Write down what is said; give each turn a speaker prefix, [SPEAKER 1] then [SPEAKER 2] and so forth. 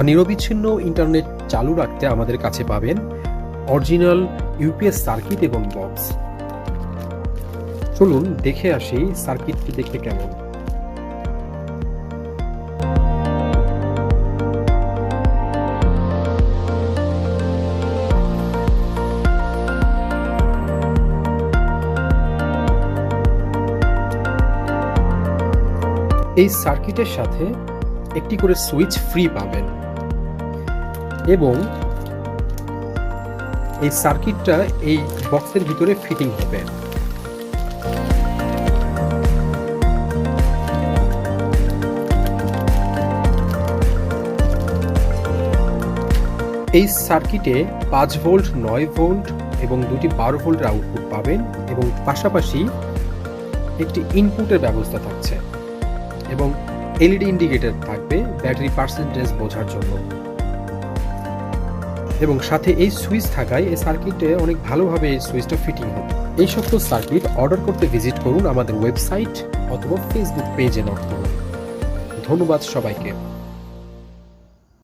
[SPEAKER 1] নিরবিচ্ছিন্ন ইন্টারনেট চালু রাখতে আমাদের কাছে পাবেন অরিজিনাল ইউপিএস সার্কিট এবং বক্স। চলুন দেখে আসি সার্কিটটি দেখতে কেমন। এই সার্কিটের সাথে একটি করে সুইচ ফ্রি পাবেন। এবং এই সার্কিটটা এই বক্সের ভিতরে ফিটিং হবে। এই সার্কিটে পাঁচ ভোল্ট, নয় ভোল্ট এবং দুটি বারো ভোল্টের আউটপুট পাবেন এবং পাশাপাশি একটি ইনপুটের ব্যবস্থা থাকছে এবং এলইডি ইন্ডিকেটর থাকবে ব্যাটারি পার্সেন্টেজ বোঝার জন্য। এবং সাথে এই সুইচ থাকায় এই সার্কিটে অনেক ভালোভাবে এই সুইচটা ফিটিং হবে। এই সকল সার্কিট অর্ডার করতে ভিজিট করুন আমাদের ওয়েবসাইট অথবা ফেসবুক পেজে নক করুন। ধন্যবাদ সবাইকে।